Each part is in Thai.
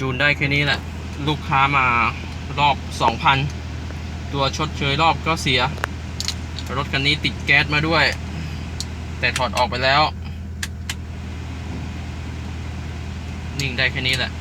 จูนได้แค่นี้แหละ ลูกค้ามารอบ 2,000 ตัวชดเชยรอบก็เสีย รถคันนี้ติดแก๊สมาด้วย แต่ถอดออกไปแล้ว นิ่งได้แค่นี้แหละ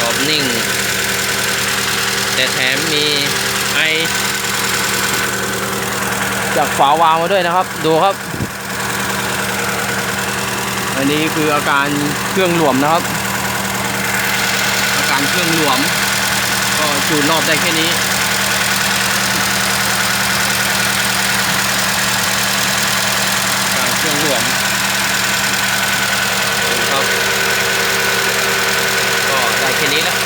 รอบนิ่ง แถมมีไอจากฝาวาวมาด้วยนะครับ ดูครับ อันนี้คืออาการเครื่องหลวมนะครับ อาการเครื่องหลวม ก็จูนรอบได้แค่นี้ อาการเครื่องหลวมดูครับ ก็ได้แค่นี้แล้ว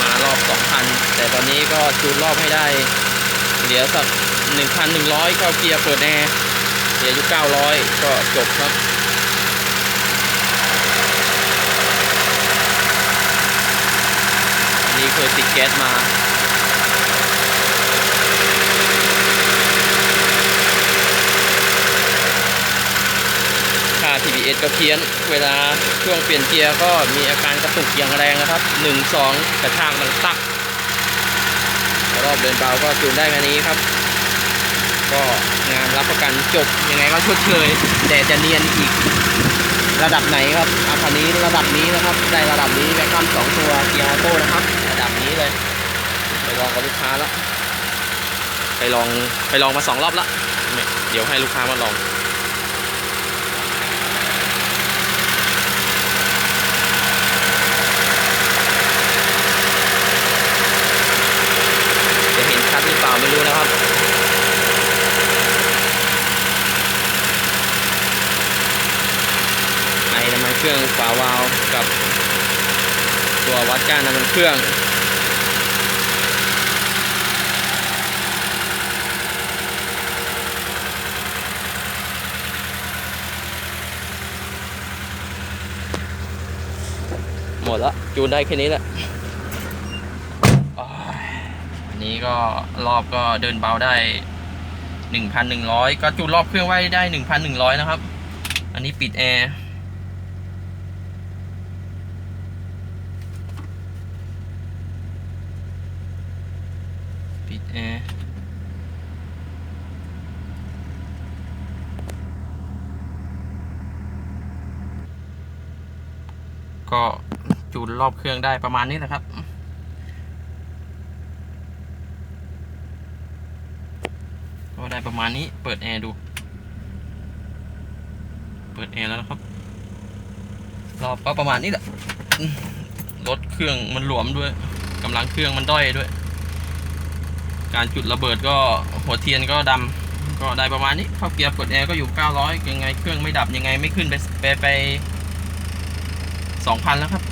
มารอบ 2,000 แต่ตอนนี้ก็จูนรอบให้ได้ เหลือสัก 1,100 เข้าเกียร์เปิดแอร์เหลืออยู่ 900 ก็จบครับอันนี้เคยติดแก๊สมาค่า TBS ก็เพี้ยน เวลาช่วงเปลี่ยนเกียร์ก็มีอาการกระตุกอย่างแรงนะครับ 1 2 กระชากมันตัก รอบเดินเบาก็จูนได้แค่นี้ครับ ก็งานรับประกันจบยังไงก็ชดเชยแต่จะเนียนอีก ระดับไหนครับอาคันนี้ระดับนี้นะครับ ได้ระดับนี้แบคคัมสองตัวเกียร์ออโต้นะครับ ระดับนี้เลยไปลองกับลูกค้าแล้วไปลองไปลองมาสองรอบละเนี่ยเดี๋ยวให้ลูกค้ามาลอง จะเห็นชัดหรือเปล่าไม่รู้นะครับ ไอน้ำมันเค รื่อง ฝาวาล์วกับ ตัววัดก้านน้ำมันเครื่อง หมดล้วจูนได้แค่นี้แหละอันนี้ก็รอบก็เดินเบาได้ 1,100 ก็จุดรอบเครื่องไว้ได้ 1,100 นะครับ อันนี้ปิดแอร์ ปิดแอร์ ก็จูนรอบเครื่องได้ประมาณนี้แหละครับ ก็ได้ประมาณนี้ เปิดแอร์ดู เปิดแอร์แล้วนะครับ รอบก็ประมาณนี้แหละ รถเครื่องมันหลวมด้วยกำลังเครื่องมันด้อยด้วย การจุดระเบิดก็หัวเทียนก็ดำก็ได้ประมาณนี้เข้าเกียร์เปิดแอร์ก็อยู่ 900ยังไงเครื่องไม่ดับยังไงไม่ขึ้นไปไปไป 2,000 แล้วครับ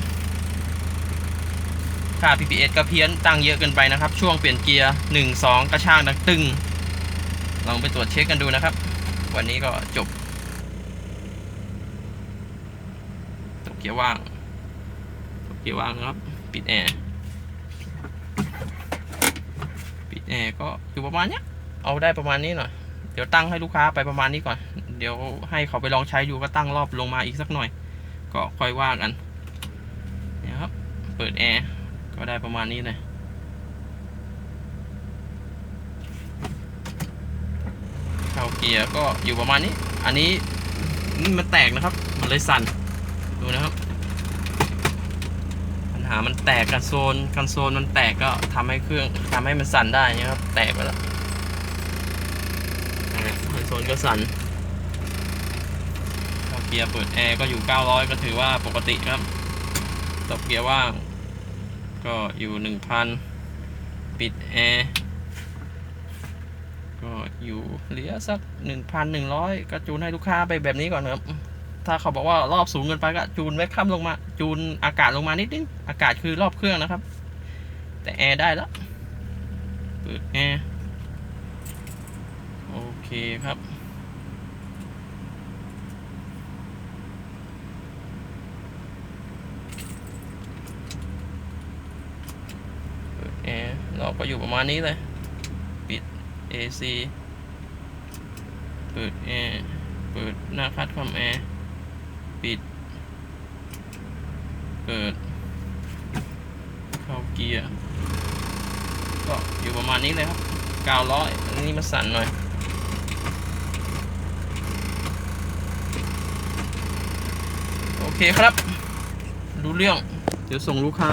ค่า PPS ก็เพี้ยนตั้งเยอะเกินไปนะครับ ช่วงเปลี่ยนเกียร์ 1 2 กระชากดังตึง ลองไปตรวจเช็คกันดูนะครับ วันนี้ก็จบตกเกียร์ว่างตกเกียร์ว่างนะครับ ปิดแอร์ ปิดแอร์ก็อยู่ประมาณเนี้ย เอาได้ประมาณนี้หน่อย เดี๋ยวตั้งให้ลูกค้าไปประมาณนี้ก่อน เดี๋ยวให้เขาไปลองใช้ดูก็ตั้งรอบลงมาอีกสักหน่อย ก็ค่อยว่ากันเนี่ยครับ เปิดแอร์ก็ได้ประมาณนี้เลยเข้าเกียร์ก็อยู่ประมาณนี้ อันนี้นี่มันแตกนะครับ มันเลยสั่น ดูนะครับ ปัญหามันแตกกันโซนกันโซนมันแตกก็ทำให้เครื่องทำให้มันสั่นได้นะครับ แตกไปแล้วกันโซนก็สั่น กียร์เปิดแอร์ก็อยู่ 900 ก็ถือว่าปกติครับตบเกียร์ว่าง ก็อยู่ 1,000 ปิดแอร์ก็อยู่เหลือสักหนึ่งพันหนึ่งร้อยก็จูนให้ลูกค้าไปแบบนี้ก่อนครับ ถ้าเขาบอกว่ารอบสูงเกินไปก็จูนแวคคัมลงมา จูนอากาศลงมานิดนึงอากาศคือรอบเครื่องนะครับ แต่แอร์ได้แล้ว เปิดแอร์ โอเคครับ เปิดแอร์เรา ก็อยู่ประมาณนี้เลย ปิด AC เปิดแอร์เปิดหน้าคัดความแอร์ปิด เปิด เข้าเกียร์ ก็อยู่ประมาณนี้เลยครับ900อันนี้มาสั่นหน่อยโอเคครับ รู้เรื่อง เดี๋ยวส่งลูกค้า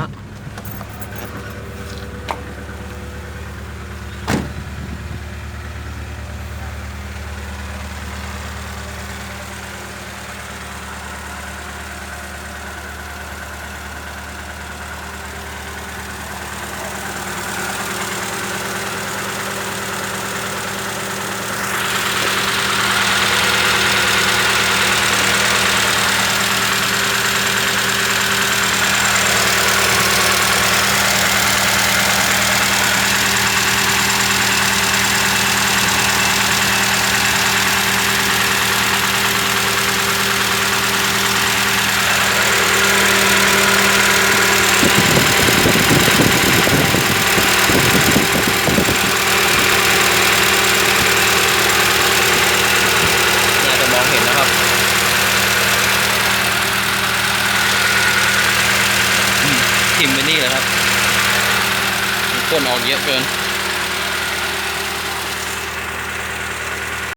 จะมองเห็นนะครับ อืม